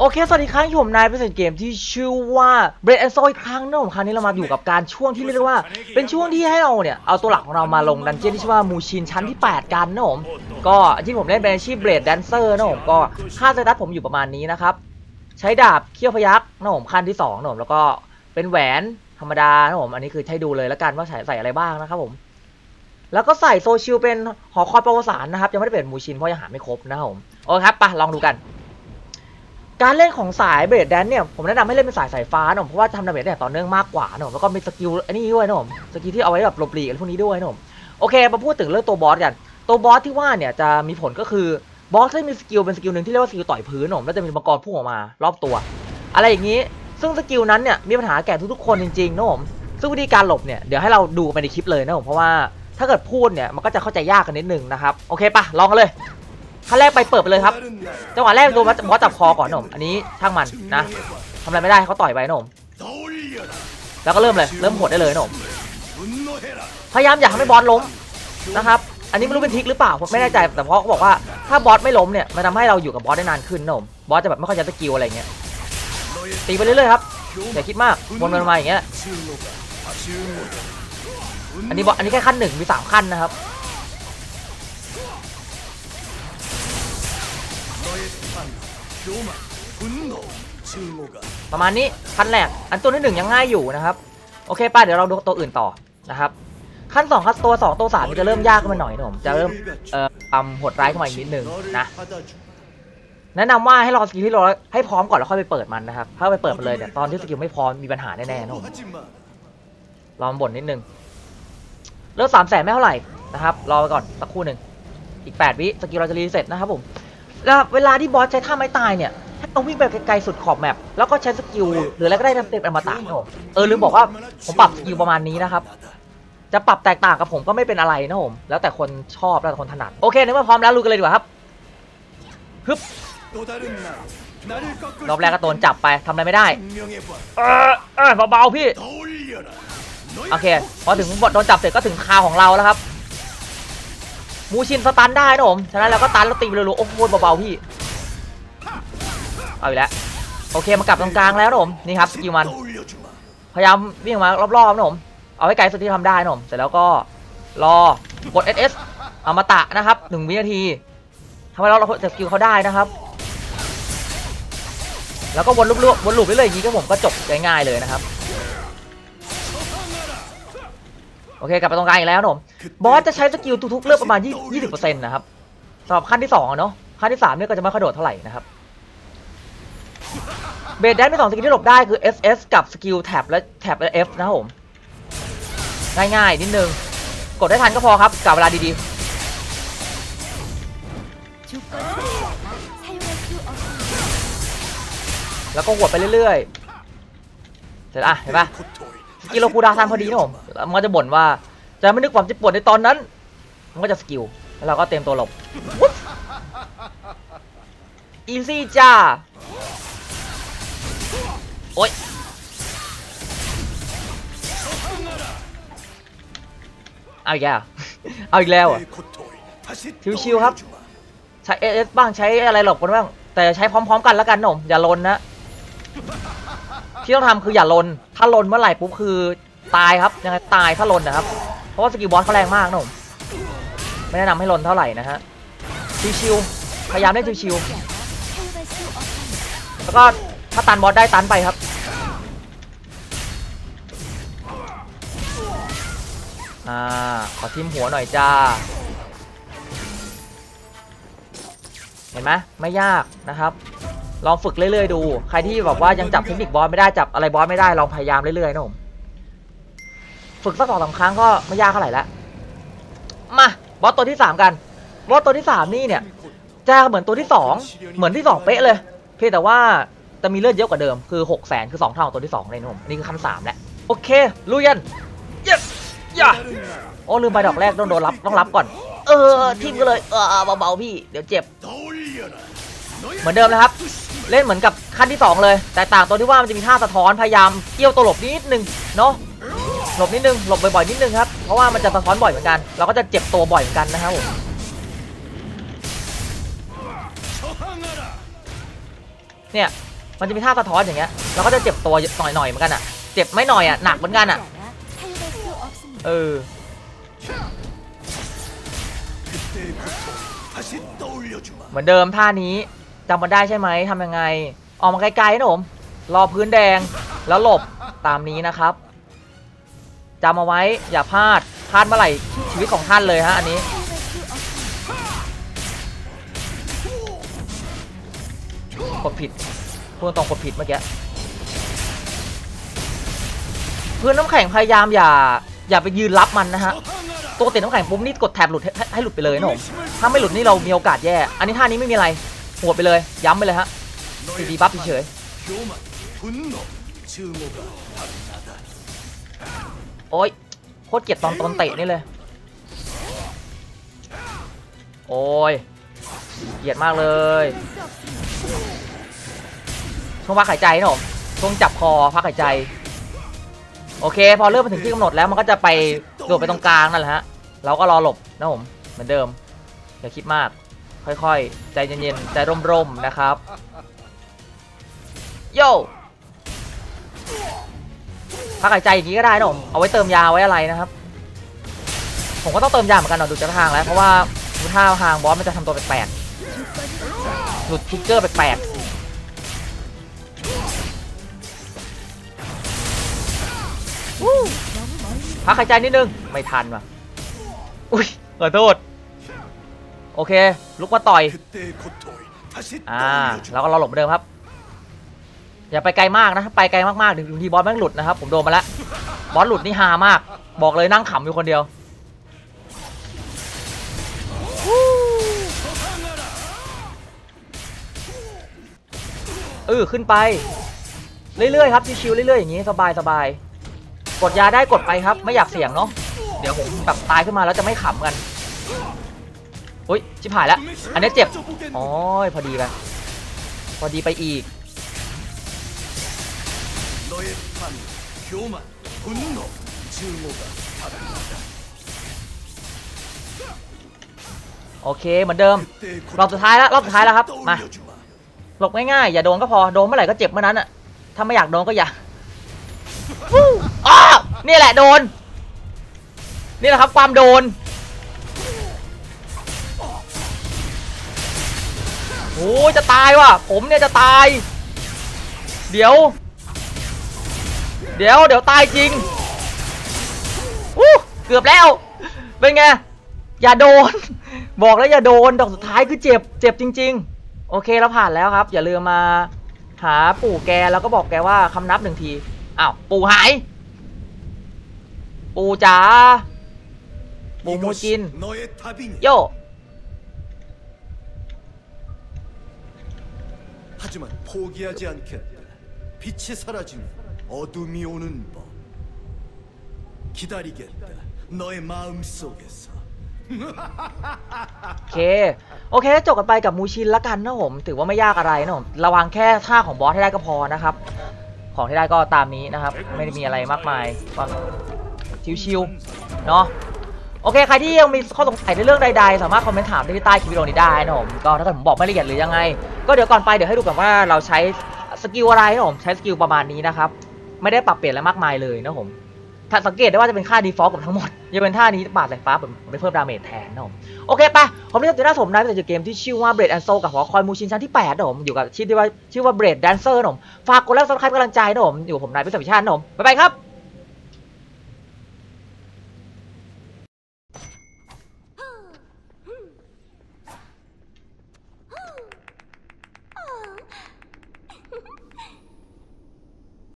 โอเค สวัสดีครับผมนายเป็นเกมที่ชื่อว่า b r e a d and Soul อีกครั้งนะผมครั้งนี้เรามาอยู่กับการช่วงที่เรียกได้ว่า เป็นช่วงที่ให้เราเนี่ย เอาตัวหลักของเรามาลงดันเจี้ยนที่ชื่อว่ามูชินชั้นที่ 8 กันนะผมก็ที่ผมเล่นเป็นอาชีพเบรดแดนเซอร์นะผมก็ค่าสเตตัสผมอยู่ประมาณนี้นะครับ ใช้ดาบเขี้ยวพยักนะผมขั้นที่2นะผมแล้วก็เป็นแหวนธรรมดานะผมอันนี้คือให้ดูเลยแล้วกันว่าใส่ใส่อะไรบ้างนะครับผมแล้วก็ใส่โซชิลเป็นหอคอยประวัติศาสตร์นะครับยังไม่ได้เป็นมูชินเพราะยังหาไม่ครบนะครับผมโอเคครับไปลองดูกัน การเล่นของสายเบรดแดนเนี่ยผมแนะนำให้เล่นเป็นสายสายฟ้านะผมเพราะว่าทำดาเมจได้อย่างต่อเนื่องมากกว่านะผมแล้วก็มีสกิลอันนี้ด้วยนะผมสกิลที่เอาไว้แบบหลบหลีกอะไรพวกนี้ด้วยนะผมโอเคมาพูดถึงเรื่องตัวบอสกันตัวบอสที่ว่าเนี่ยจะมีผลก็คือบอสที่มีสกิลเป็นสกิลหนึ่งที่เรียกว่าสกิลต่อยพื้นนะผมแล้วจะมีมังกรพุ่งออกมารอบตัว อะไรอย่างนี้ซึ่งสกิลนั้นเนี่ยมีปัญหาแก่ทุกๆคนจริงๆนะผมซึ่งวิธีการหลบเนี่ยเดี๋ยวให้เราดูไปในคลิปเลยนะผมเพราะว่าถ้าเกิดพูดเนี่ยมันก็จะเข้าใจยากกันนิดนึงนะครับโอเคปะลองกันเลย ขั้นแรกไปเปิดไปเลยครับ จังหวะแรกโดนบอสจับคอก่อนหนะผมอันนี้ช่างมันนะทำอะไรไม่ได้เขาต่อยไปหนะผมแล้วก็เริ่มเลย เริ่มหดได้เลยหนะผมพยายามอย่าทำให้บอสล้มนะครับ อันนี้ไม่รู้เป็นทริคหรือเปล่าผมไม่แน่ใจแต่เพราะเขาบอกว่าถ้าบอสไม่ล้มเนี่ยมันทำให้เราอยู่กับบอสได้นานขึ้นหนะผมบอสจะแบบไม่ค่อยใช้สกิลอะไรเงี้ยตีไปเรื่อยๆครับอย่าคิดมากวนกันมาอย่างเงี้ยอันนี้บอสอันนี้แค่ขั้นหนึ่งมีสามขั้นนะครับ ประมาณนี้ขั้นแรก อันตัวที่หนึ่งยังง่ายอยู่นะครับ โอเคป้าเดี๋ยวเราดูตัวอื่นต่อนะครับ ขั้นสองขั้นตัวสองตัวสามมันจะเริ่มยากขึ้นมาหน่อยนะผมจะเริ่มเอ่อความโหดร้ายขึ้นมาอีกนิดนึงนะแนะนำว่าให้รอสกิลที่เราให้พร้อมก่อนแล้วค่อยไปเปิดมันนะครับ ถ้าไปเปิดมันเลยเนี่ยตอนที่สกิลไม่พร้อมมีปัญหาแน่ๆนะผมรอมบ่นนิดนึงเริ่มสามแสนไม่เท่าไหร่นะครับ รอไปก่อนสักครู่หนึ่งอีกแปดวิสกิลเราจะรีเซ็ตนะครับผม แล้วเวลาที่บอสใช้ท่าไม้ตายเนี่ยให้ต้องวิ่งไปไกลๆสุดขอบแมปแล้วก็ใช้สกิลหรืออะไรก็ได้เต็มๆอมตะนะผมเออลืมบอกว่าผมปรับสกิลประมาณนี้นะครับ จะปรับแตกต่างกับผมก็ไม่เป็นอะไรนะผมแล้วแต่คนชอบแล้วแต่คนถนัดโอเคนึกว่าพร้อมแล้วลุยกันเลยดีกว่าครับฮึบรอบแรกก็โดนจับไปทำอะไรไม่ได้ เออเออเบาๆพี่ โอเค พอถึงบทโดนจับเสร็จก็ถึงคาวของเราแล้วครับ มูชินสตันได้นะผมฉะนั้นเราก็ตันแล้วตีไปเลยๆโอ้โหเบาๆพี่เอาอีกแล้วโอเคมากลับตรงกลางแล้วนะผมนี่ครับสกิลมันพยายามวิ่งมารอบๆนะผมเอาให้ไกลสุดที่ทำได้นะผมเสร็จแล้วก็รอกด SS เอามาตะนะครับหนึ่งวินาทีทำให้เราเราสกิลเขาได้นะครับ แล้วก็วนลูปๆวนลูปไปเลยอย่างนี้ก็ผมก็จบง่ายๆเลยนะครับ โอเคกลับไปตรงกลางอีกแล้วนะผมบอสจะใช้สกิลทุกๆเลือกประมาณ 20 20%นะครับสำหรับขั้นที่2อะเนาะขั้นที่3เนี่ยก็จะไม่ค่อยโดดเท่าไหร่นะครับเบสแดนมีสองสกิลที่หลบได้คือ SS กับสกิลแท็บและแท็บและ F นะครับผมง่ายๆนิดนึง กดได้ทันก็พอครับกับเวลาดีๆ แล้วก็หวดไปเรื่อยๆ เสร็จอะ เห็นปะ กิลคูดาทันพอดีนะผมแล้วมันจะบ่นว่าจะไม่นึกความเจ็บปวดในตอนนั้น มันก็จะสกิลแล้วเราก็เตรียมตัวหลบอีซี่จ้าโอ๊ยเอาอีกแล้วเอาอีกแล้วอะชิวๆครับ ใช้เอสบ้างใช้อะไรหลบกันบ้าง แต่ใช้พร้อม ๆ กันแล้วกันหนะผมอย่าลนนะ ที่ต้องทำคืออย่าลน ถ้าลนเมื่อไหร่ปุ๊บคือตายครับยังไงตายถ้าลนนะครับ เพราะว่าสกิลบอสเขาแรงมากนะผมไม่แนะนำให้ลนเท่าไหร่นะฮะชิวๆพยายามเล่นชิวๆแล้วก็ถ้าตันบอสได้ตันไปครับอ่าขอทิมหัวหน่อยจ้า เห็นไหมไม่ยากนะครับ ลองฝึกเรื่อยๆดู ใครที่แบบว่ายังจับเทคนิคบอสไม่ได้จับอะไรบอสไม่ได้ลองพยายามเรื่อยๆนะผมฝึกสักสองสาครั้งก็ไม่ยากเท่าไหร่ละมาบอสตัวที่สามกันบอสตัวที่สามนี่เนี่ยจะเหมือนตัวที่สองเหมือนที่สองเป๊ะเลย เพียงแต่ว่าจะมีเลือดเยอะกว่าเดิมคือหกแสนคือสองเท่าของตัวที่สองเลยนะผมนี่คือขั้นสามแล้วโอเคลุยกัน yes ย่าโอ้ลืมไปดอกแรกต้องโดนรับต้องรับก่อน เออทิมก็เลยเออเบาๆพี่ เดี๋ยวเจ็บ เหมือนเดิมนะครับ เล่นเหมือนกับขั้นที่ 2 เลย แต่ต่างตัวที่ว่ามันจะมีท่าสะท้อนพยายามเกี่ยวตัวหลบนิดนึงเนาะหลบนิดนึงหลบบ่อยๆนิดนึงครับเพราะว่ามันจะสะท้อนบ่อยเหมือนกัน เราก็จะเจ็บตัวบ่อยเหมือนกันนะครับผมเนี่ยมันจะมีท่าสะท้อนอย่างเงี้ยเราก็จะเจ็บตัวหน่อยๆเหมือนกันอะเจ็บไม่หน่อยอะหนักเหมือนกันอะเออเหมือนเดิมท่านี้ จำมันได้ใช่ไหมทำยังไง ออกมาไกลๆนะผม รอพื้นแดงแล้วหลบตามนี้นะครับจำเอาไว้อย่าพลาดพลาดเมื่อไหร่ชีวิตของท่านเลยฮะอันนี้ กดผิดพูดตรงกดผิดเมื่อกี้เพื่อนน้ำแข็งพยายามอย่าอย่าไปยืนรับมันนะฮะตัวติดน้ำแข็งปุ๊บนี่กดแท็บหลุดให้ใหให้หลุดไปเลยนะผมถ้าไม่หลุดนี่เรามีโอกาสแย่ อันนี้ท่านี้ไม่มีอะไร หวดไปเลย ย้ำไปเลยฮะคืดีบัฟเฉยโอ้ยโคตรเกลียดตอนตอนเตะนี่เลย โอ้ยเกลียดมากเลยช่วงพักหายใจนะผมช่วงจับคอพักหายใจ โอเค พอเริ่มมาถึงที่กำหนดแล้วมันก็จะไปโดดไปตรงกลางนั่นแหละฮะ เราก็รอหลบนะผมเหมือนเดิมอย่าคิดมาก ค่อยๆ ใจเย็นๆ ใจร่มๆ นะครับ โย่พักหายใจอย่างนี้ก็ได้นะผมเอาไว้เติมยาไว้อะไรนะครับ ผมก็ต้องเติมยาเหมือนกันเนาะดูจากทางแล้ว เพราะว่าดูท่าทางบอสมันจะทำตัวแปลกๆหลุดทิกเกอร์แปลกๆพักหายใจนิดนึง ไม่ทันว่ะ อุ้ยขอโทษ โอเค ลุกมาต่อย อ่าแล้วก็รอหลบเดิมครับ อย่าไปไกลมากนะไปไกลมากๆถึงทีบอสแม่งหลุดนะครับ ผมโดนมาแล้ว บอสหลุดนี่ฮามาก บอกเลยนั่งขำอยู่คนเดียว เออขึ้นไป เรื่อยๆครับชิวๆเรื่อยๆอย่างนี้สบายๆกดยาได้กดไปครับ ไม่อยากเสี่ยงเนาะเดี๋ยวผมแบบตายขึ้นมาแล้วจะไม่ขำกัน อุ้ยชิบหายแล้ว อันนี้เจ็บอ๋อพอดีไปพอดีไปอีกโอเคเหมือนเดิม รอบสุดท้ายแล้วรอบสุดท้ายแล้วครับมาหลบง่ายๆอย่าโดนก็พอโดนเมื่อไหร่ก็เจ็บเมื่อนั้นอะถ้าไม่อยากโดนก็อย่าอ๋อนี่แหละโดน นี่แหละครับความโดน โอ้จะตายว่ะ ผมเนี่ยจะตาย เดี๋ยว เดี๋ยวเดี๋ยวตายจริงอู้เกือบแล้ว เป็นไง อย่าโดน บอกแล้วอย่าโดน ดอกสุดท้ายคือเจ็บ เจ็บจริง ๆ โอเคเราผ่านแล้วครับ อย่าลืมมาหาปู่แกแล้วก็บอกแกว่าคำนับหนึ่งที อ้าว ปู่หาย ปู่จ๋าปู่มูจิน โย 하지만 포기하지 않겠다 빛이 사라지면 어둠이 오는 법 기다리겠다 너의 마음 속에서 โอเค โอเคจบกันไปกับมูชินละกันนะผม ถือว่าไม่ยากอะไรนะผม ระวังแค่ท่าของบอสให้ได้ก็พอนะครับ ของที่ได้ก็ตามนี้นะครับ ไม่ได้มีอะไรมากมายก็ชิวๆ เนาะ โอเคใครที่ยังมีข้อสงสัยในเรื่องใดๆ สามารถคอมเมนต์ถามได้ที่ใต้คลิปวิดีโอนี้ได้นะผมก็ถ้าเกิดผมบอกไม่ละเอียดหรือยังไง ก็เดี๋ยวก่อนไปเดี๋ยวให้ดูก่อนว่าเราใช้สกิลอะไรนะผมใช้สกิลประมาณนี้นะครับไม่ได้ปรับเปลี่ยนอะไรมากมายเลยนะผมถ้าสังเกตได้ว่าจะเป็นค่า default กับทั้งหมดจะเป็นท่านี้ปาดสายฟ้าผมไปเพิ่มดาเมจแทนนะผมโอเคไปผมนี่จะน่าสมนะเป็นเกมที่ชื่อว่า Bread and Soul กับหัวคอยมูชินชั้นที่8นะผมอยู่กับชื่อที่ว่าชื่อว่า Bread Dancer นะผมฝากกดไลค์ซับสไครป์กำลังใจนะผมอยู่ผมนายพิศวิชาตินะผมบ๊ายบายครับ